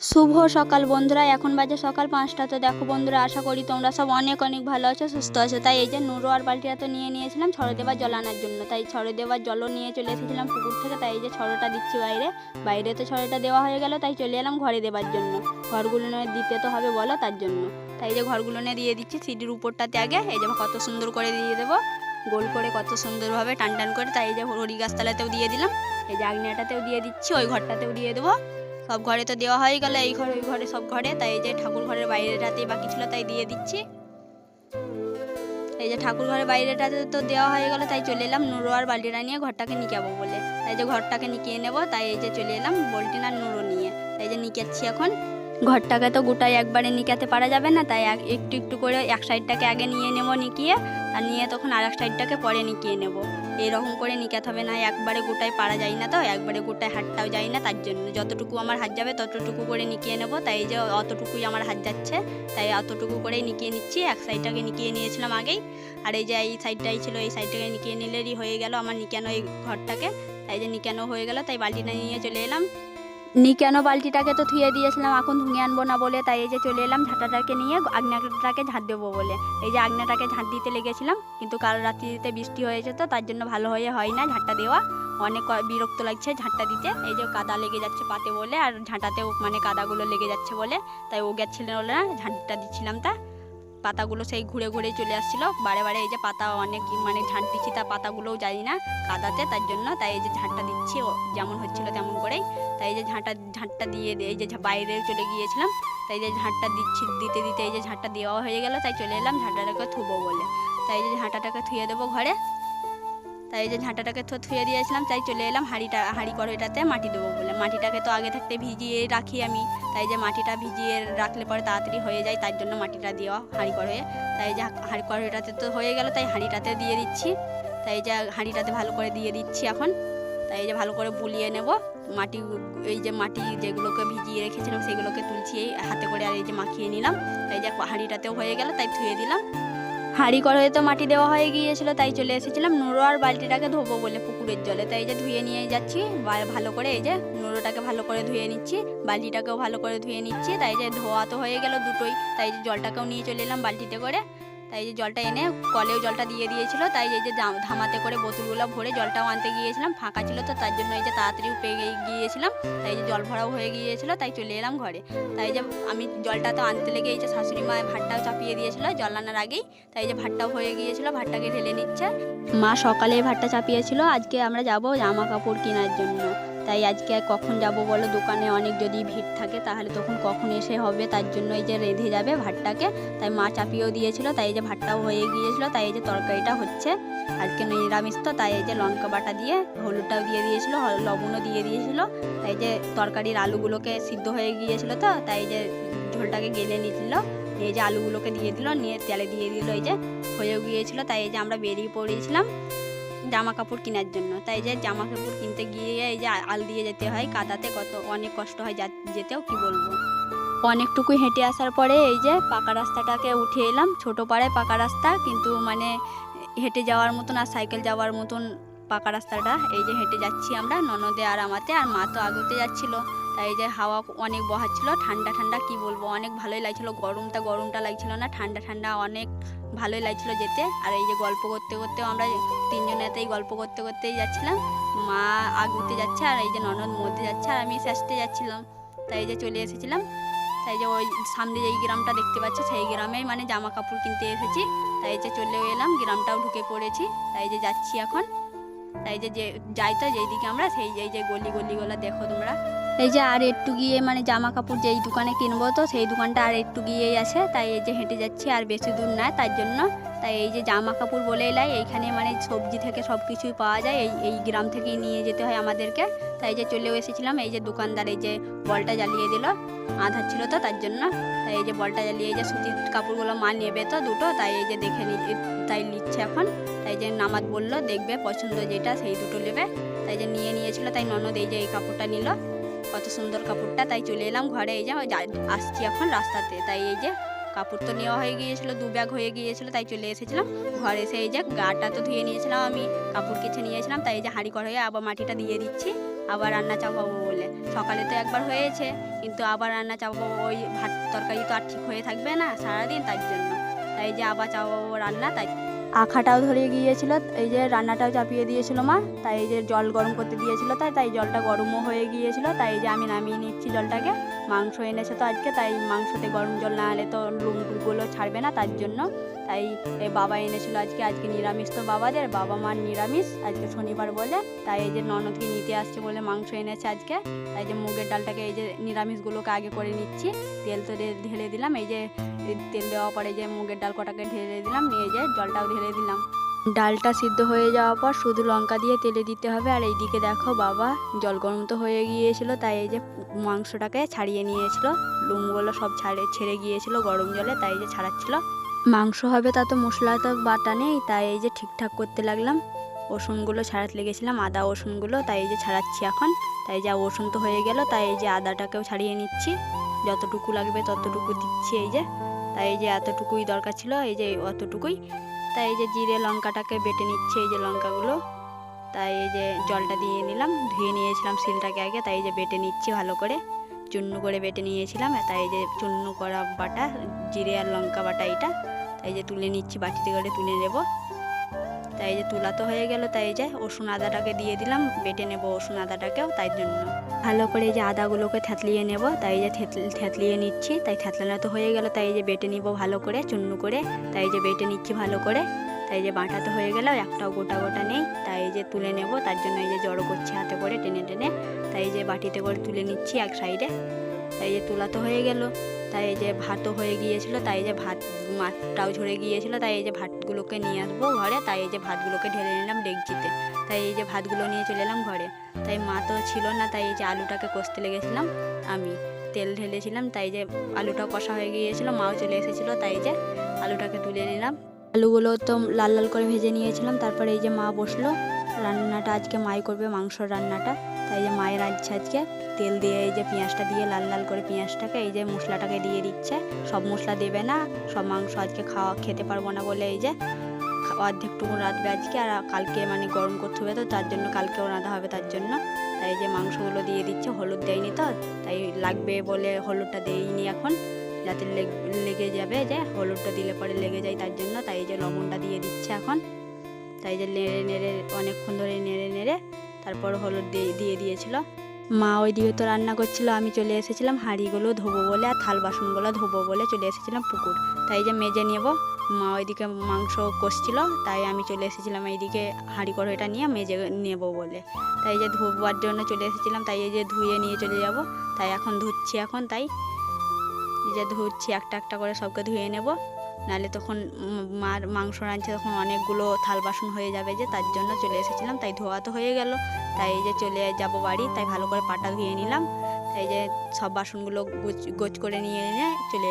শুভ সকাল বন্ধুরা, এখন বাজে সকাল পাঁচটা। তো দেখো বন্ধুরা, আশা করি তোমরা সব অনেক অনেক ভালো আছো, সুস্থ আছো। তাই এই যে নুরো আর বালতিটা তো নিয়ে নিয়েছিলাম ছড়ে দেবার জল আনার জন্য। তাই ছড়ে দেওয়ার জলও নিয়ে চলে এসেছিলাম পুকুর থেকে। তাই এই যে ছড়টা দিচ্ছি বাইরে। বাইরে তো ছড়টা দেওয়া হয়ে গেল, তাই চলে এলাম ঘরে দেওয়ার জন্য। ঘরগুলো দিতে তো হবে বলো তার জন্য। তাই যে ঘরগুলো নিয়ে দিয়ে দিচ্ছি, সিডির উপরটাতে আগে। এই যে কত সুন্দর করে দিয়ে দেবো। গোল করে কত সুন্দরভাবে টান টান করে। তাই এই যে হরি গাছতলাতেও দিয়ে দিলাম। এই যে আগ্নেয়াটাতেও দিয়ে দিচ্ছি, ওই ঘরটাতেও দিয়ে দেবো। সব ঘরে তো দেওয়া হয়ে গেল, এই ঘরে, ওই ঘরে সব ঘরে। তাই এই যে ঠাকুর ঘরের বাইরেটাতেই বাকি ছিল, তাই দিয়ে দিচ্ছি। এই যে ঠাকুর ঘরের বাইরেটাতে তো দেওয়া হয়ে গেল, তাই চলে এলাম নুরো আর বাল্টিটা নিয়ে ঘরটাকে নিকাবো বলে। তাই যে ঘরটাকে নিকিয়ে নেব, তাই এই যে চলে এলাম বল্টিন আর নুরো নিয়ে। তাই যে নিকাচ্ছি এখন। ঘরটাকে তো গোটাই একবারে নিকাতে পারা যাবে না, তাই এক- একটু একটু করে এক সাইডটাকে আগে নিয়ে নেব নিকিয়ে, আর নিয়ে তখন আর এক সাইডটাকে পরে নিকিয়ে নেব। এরকম করে নিকাত হবে না, একবারে গোটায় পারা যায় না তো, একবারে গোটায় হাটটাও যায় না, তার জন্য যতটুকু আমার হাত যাবে ততটুকু করে নিকিয়ে নেব, তাই যে অতটুকুই আমার হাত যাচ্ছে, তাই অতটুকু করেই নিকিয়ে নিচ্ছি, এক সাইডটাকে নিকিয়ে নিয়েছিলাম আগেই, আর এই যে এই সাইডটাই ছিল, এই সাইডটাকে নিকিয়ে নিলেরই হয়ে গেল আমার নিকানো এই ঘরটাকে, তাই যে নিকানো হয়ে গেল, তাই বালিটা নিয়ে চলে এলাম নিকানো বালতিটাকে তো ধুয়ে দিয়েছিলাম? এখন ধুয়ে আনব না বলে। তাই এই যে চলে এলাম, ঝাঁটাটাকে নিয়ে আগ্নেয়াটাকে ঝাঁট দেবো বলে। এই যে আগ্নেয়াটাকে ঝাঁট দিতে লেগেছিলাম, কিন্তু কাল রাত্রিতে বৃষ্টি হয়েছে তো, তার জন্য ভালো হয়ে হয় না ঝাঁটটা দেওয়া। অনেক বিরক্ত লাগছে ঝাঁটটা দিতে। এই যে কাদা লেগে যাচ্ছে পাতে বলে, আর ঝাঁটাতেও মানে কাদাগুলো লেগে যাচ্ছে বলে। তাই ও গেছিলেন বলে না, ঝাঁটটা দিচ্ছিলাম তা। পাতাগুলো সেই ঘুরে ঘুরে চলে আসছিল। বারে বারে এই যে পাতা অনেক মানে ঝাঁটটিছি তা পাতাগুলোও যাই না কাদাতে, তার জন্য তাই এই যে ঝাঁটটা দিচ্ছি যেমন হচ্ছিল তেমন করেই। তাই এই যে ঝাঁটা, ঝাঁটটা দিয়ে এই যে বাইরে চলে গিয়েছিলাম, তাই যে ঝাঁটটা দিচ্ছি, দিতে দিতে এই যে ঝাঁটটা দেওয়া হয়ে গেল, তাই চলে এলাম ঝাঁটাটাকে থুবো বলে। তাই এই যে ঝাঁটাটাকে থুয়ে দেবো ঘরে। তাই এই যে ঝাঁটাটাকে থু- থুয়ে দিয়েছিলাম, তাই চলে এলাম হাঁড়িটা হাঁড়ি কড়াইটাতে মাটি দেবো বলে। মাটিটাকে তো আগে থাকতে ভিজিয়ে রাখি আমি। তাই যে মাটিটা ভিজিয়ে রাখলে পরে তাড়াতাড়ি হয়ে যায়, তার জন্য মাটিটা দেওয়া হাঁড়ি কড়াইয়ে। তাই যে হাঁড়ি কড়াইটাতে তো হয়ে গেল, তাই হাঁড়িটাতে দিয়ে দিচ্ছি। তাই যে হাঁড়িটাতে ভালো করে দিয়ে দিচ্ছি এখন। তাই যে ভালো করে বুলিয়ে নেব। মাটি এই যে মাটি যেগুলোকে ভিজিয়ে রেখেছিলাম, সেগুলোকে তুলছি হাতে করে আর এই যে মাখিয়ে নিলাম। তাই যে হাঁড়িটাতেও হয়ে গেল, তাই ধুয়ে দিলাম। হাঁড়ি হয়ে তো মাটি দেওয়া হয়ে গিয়েছিল, তাই চলে এসেছিলাম। নুড়ো আর বালতিটাকে ধোবো বলে পুকুরের জলে। তাই যে ধুয়ে নিয়ে যাচ্ছি ভালো করে এই যে নুড়োটাকে ভালো করে ধুয়ে নিচ্ছি, বালতিটাকেও ভালো করে ধুয়ে নিচ্ছি। তাই যে ধোয়া তো হয়ে গেল দুটোই, তাই জলটাকেও নিয়ে চলে এলাম বালতিতে করে। তাই যে জলটা এনে কলেও জলটা দিয়ে দিয়েছিল, তাই এই যে ধামাতে করে বোতলগুলো ভরে জলটাও আনতে গিয়েছিলাম, ফাঁকা ছিল তো তার জন্য এই যে তাড়াতাড়ি পেয়ে গিয়েছিলাম, তাই যে জল ভরাও হয়ে গিয়েছিল, তাই চলে এলাম ঘরে। তাই যে আমি জলটা তো আনতে লেগে এই যে শাশুড়ি মা ভাতটাও চাপিয়ে দিয়েছিল, জল আনার আগেই, তাই যে ভাতটাও হয়ে গিয়েছিল, ভাতটাকে ঢেলে নিচ্ছে। মা সকালে ভাতটা চাপিয়েছিল, আজকে আমরা যাব জামা কাপড় কেনার জন্য। তাই আজকে আর কখন যাব বলো? দোকানে অনেক যদি ভিড় থাকে, তাহলে তখন কখন এসে হবে? তার জন্য এই যে রেঁধে যাবে ভাতটাকে, তাই মা চাপিয়েও দিয়েছিল, তাই যে ভাতটাও হয়ে গিয়েছিল, তাই এই যে তরকারিটা হচ্ছে। আজকে নিরামিষ তো, তাই এই যে লঙ্কা বাটা দিয়ে হলুদটাও দিয়ে দিয়েছিল লবণও দিয়ে দিয়েছিল। তাই যে তরকারির আলুগুলোকে সিদ্ধ হয়ে গিয়েছিল তো, তাই যে ঝোলটাকে গেলে নিয়েছিল এই যে আলুগুলোকে দিয়ে দিল, নিয়ে তেলে দিয়ে দিল, এই যে হয়েও গিয়েছিল। তাই এই যে আমরা বেরিয়ে পড়েছিলাম জামা কাপড় কেনার জন্য। তাই যে জামা কাপড় কিনতে গিয়ে এই যে আল দিয়ে যেতে হয়, কাদাতে কত অনেক কষ্ট হয় যেতেও কি বলব। অনেকটুকু হেঁটে আসার পরে এই যে পাকা রাস্তাটাকে উঠে এলাম। ছোটো পাড়ায় পাকা রাস্তা, কিন্তু মানে হেঁটে যাওয়ার মতন আর সাইকেল যাওয়ার মতন পাকা রাস্তাটা। এই যে হেঁটে যাচ্ছি আমরা, ননদে আর আমাতে, আর মা তো আগতে যাচ্ছিল। তাই এই যে হাওয়া অনেক বহাচ্ছিলো, ঠান্ডা ঠান্ডা কি বলব, অনেক ভালোই লাগছিল। গরমটা গরমটা লাগছিল না, ঠান্ডা ঠান্ডা অনেক ভালোই লাগছিল যেতে। আর এই যে গল্প করতে করতেও আমরা তিনজনেতেই গল্প করতে করতেই যাচ্ছিলাম। মা আগুতে যাচ্ছে আর এই যে ননদ মধ্যে যাচ্ছে, আর আমি শেষতে যাচ্ছিলাম। তাই যে চলে এসেছিলাম। তাই যে ওই সামনে যেই গ্রামটা দেখতে পাচ্ছ, সেই গ্রামেই মানে জামা কাপড় কিনতে এসেছি। তাই যে চলেও এলাম, গ্রামটাও ঢুকে পড়েছি। তাই যে যাচ্ছি এখন। তাই যে যাই তো যেইদিকে আমরা, সেই যেই যে গলি গলিগুলো দেখো তোমরা। এই যে আর একটু গিয়ে মানে জামা কাপড় যেই দোকানে কিনবো তো, সেই দোকানটা আর একটু গিয়েই আছে। তাই এই যে হেঁটে যাচ্ছি, আর বেশি দূর না তার জন্য। তাই এই যে জামা কাপড় বলে এলাই, এইখানে মানে সবজি থেকে সব কিছুই পাওয়া যায়। এই এই গ্রাম থেকেই নিয়ে যেতে হয় আমাদেরকে। তাই যে চলেও এসেছিলাম, এই যে দোকানদার এই যে বলটা জ্বালিয়ে দিল। আধার ছিল তো তার জন্য। তাই এই যে বলটা জ্বালিয়ে এই যে সুতির কাপড়গুলো মা নেবে তো দুটো, তাই এই যে দেখে তাই নিচ্ছে এখন। তাই যে নামাজ বলল, দেখবে পছন্দ যেটা সেই দুটো নেবে। তাই যে নিয়ে নিয়েছিল, তাই ননদ এই যে এই কাপড়টা নিল। কত সুন্দর কাপড়টা, তাই চলে এলাম ঘরে। এই যে আসছি এখন রাস্তাতে। তাই এই যে কাপড় তো নেওয়া হয়ে গিয়েছিল, দু ব্যাগ হয়ে গিয়েছিল, তাই চলে এসেছিলাম ঘরে। এসে এই যে গাটা তো ধুয়ে নিয়েছিলাম আমি, কাপড় কেচে নিয়েছিলাম। তাই এই যে হাঁড়ি কড়াইয়ে আবার মাটিটা দিয়ে দিচ্ছি। আবার রান্না চাপাবো বলে। সকালে তো একবার হয়েছে, কিন্তু আবার রান্না চাপাবো, ওই ভাত তরকারি তো আর ঠিক হয়ে থাকবে না সারাদিন তার জন্য। তাই যে আবার চাপাবো রান্না তাই। আখাটাও ধরে গিয়েছিল, এই যে রান্নাটাও চাপিয়ে দিয়েছিল মা, তাই এই যে জল গরম করতে দিয়েছিল তাই তাই জলটা গরমও হয়ে গিয়েছিল, তাই যে আমি নামিয়ে নিচ্ছি জলটাকে। মাংস এনেছে তো আজকে, তাই মাংসতে গরম জল না হলে তো লুমগুলো ছাড়বে না তার জন্য। তাই এই বাবা এনেছিল আজকে আজকে নিরামিষ তো বাবাদের, বাবা মার নিরামিষ, আজকে শনিবার বলে। তাই এই যে ননদকে নিতে আসছে বলে মাংস এনেছে আজকে। তাই যে মুগের ডালটাকে এই যে নিরামিষগুলোকে আগে করে নিচ্ছি। তেল তো ঢেলে দিলাম, এই যে তেল দেওয়ার পরে যে মুগের ডাল কটাকে ঢেলে দিলাম, নিয়ে যে জলটাও ঢেলে দিলাম। ডালটা সিদ্ধ হয়ে যাওয়ার পর শুধু লঙ্কা দিয়ে তেলে দিতে হবে। আর এইদিকে দেখো বাবা, জল গরম তো হয়ে গিয়েছিল, তাই এই যে মাংসটাকে ছাড়িয়ে নিয়েছিল। লুমগুলো সব ছাড়ে ছেড়ে গিয়েছিল গরম জলে, তাই যে ছাড়াচ্ছিল। মাংস হবে তা তো মশলা তো বাটা নেই তাই এই যে ঠিকঠাক করতে লাগলাম রসুনগুলো ছাড়াতে লেগেছিলাম আদা রসুনগুলো তাই এই যে ছাড়াচ্ছি এখন তাই যা রসুন তো হয়ে গেল তাই এই যে আদাটাকেও ছাড়িয়ে নিচ্ছি যতটুকু লাগবে ততটুকু দিচ্ছি এই যে তাই এই যে এতটুকুই দরকার ছিল এই যে অতটুকুই তাই এই যে জিরে লঙ্কাটাকে বেটে নিচ্ছে এই যে লঙ্কাগুলো তাই এই যে জলটা দিয়ে নিলাম ধুয়ে নিয়েছিলাম শিলটাকে আগে তাই এই যে বেটে নিচ্ছি ভালো করে চূর্ণ করে বেটে নিয়েছিলাম তাই এই যে চূর্ণ করা বাটা জিরে আর লঙ্কা বাটা এটা তাই যে তুলে নিচ্ছি বাটিতে করে তুলে নেব তাই যে তুলা তো হয়ে গেল তাই যে রসুন আদাটাকে দিয়ে দিলাম বেটে নেব রসুন আদাটাকেও তাই জন্য ভালো করে যে আদাগুলোকে থেতলিয়ে নেব তাই যে থেতল- থেতলিয়ে নিচ্ছি তাই থেতলানো তো হয়ে গেল তাই যে বেটে নিব ভালো করে চূর্ণ করে তাই যে বেটে নিচ্ছি ভালো করে তাই যে বাটা তো হয়ে গেল একটাও গোটা গোটা নেই তাই যে তুলে নেব তার জন্য এই যে জড়ো করছি হাতে করে টেনে টেনে তাই যে বাটিতে করে তুলে নিচ্ছি এক সাইডে তাই যে তোলা তো হয়ে গেল তাই এই যে ভাতও হয়ে গিয়েছিল, তাই এই যে ভাত মাঠটাও ঝরে গিয়েছিল, তাই এই যে ভাতগুলোকে নিয়ে আসব ঘরে, তাই এই যে ভাতগুলোকে ঢেলে নিলাম ডেকচিতে। তাই এই যে ভাতগুলো নিয়ে চলে এলাম ঘরে। তাই মা তো ছিল না, তাই এই যে আলুটাকে কষতে লেগেছিলাম আমি। তেল ঢেলেছিলাম, তাই যে আলুটা কষা হয়ে গিয়েছিল, মাও চলে এসেছিল, তাই যে আলুটাকে তুলে নিলাম। আলুগুলো তো লাল লাল করে ভেজে নিয়েছিলাম, তারপরে এই যে মা বসল, রান্নাটা আজকে মাই করবে মাংসর রান্নাটা। তাই যে মায়ের আজকে আজকে তেল দিয়ে এই যে পেঁয়াজটা দিয়ে লাল লাল করে পেঁয়াজটাকে, এই যে মশলাটাকে দিয়ে দিচ্ছে। সব মশলা দেবে না, সব মাংস আজকে খাওয়া খেতে পারব না বলে এই যে অর্ধেকটুকু রাঁধবে আজকে। আর কালকে মানে গরম করতে হবে তো, তার জন্য কালকেও রাঁধা হবে তার জন্য। তাই যে মাংসগুলো দিয়ে দিচ্ছে, হলুদ দেয়নি তো, তাই লাগবে বলে হলুদটা দেইনি এখন। যাতে লেগ- যাবে যে, হলুদটা দিলে পরে লেগে যায় তার জন্য। তাই যে লবণটা দিয়ে দিচ্ছে এখন। তাই যে নেড়ে নেড়ে অনেকক্ষণ ধরে নেড়ে নেড়ে তারপর হলুদ দিয়ে দিয়ে দিয়েছিল। মা ওই দিকে তো রান্না করছিল, আমি চলে এসেছিলাম হাঁড়িগুলো ধোবো বলে আর থাল বাসনগুলো ধোবো বলে চলে এসেছিলাম পুকুর। তাই যে মেজে নেব, মা ওইদিকে মাংস কষছিল, তাই আমি চলে এসেছিলাম এইদিকে হাঁড়ি কড়াইটা নিয়ে মেজে নেব বলে। তাই যে ধোবার জন্য চলে এসেছিলাম, তাই এই যে ধুয়ে নিয়ে চলে যাব। তাই এখন ধুচ্ছি এখন, তাই যে ধুচ্ছি, একটা একটা করে সবকে ধুয়ে নেব। নাহলে তখন মার মাংস রাঁধছে তখন অনেকগুলো থাল বাসন হয়ে যাবে যে তার জন্য চলে এসেছিলাম। তাই ধোয়া তো হয়ে গেল। তাই যে চলে যাব বাড়ি, তাই ভালো করে পাটা ধুয়ে নিলাম। তাই যে সব বাসনগুলো গোচ গোচ করে নিয়ে নিয়ে চলে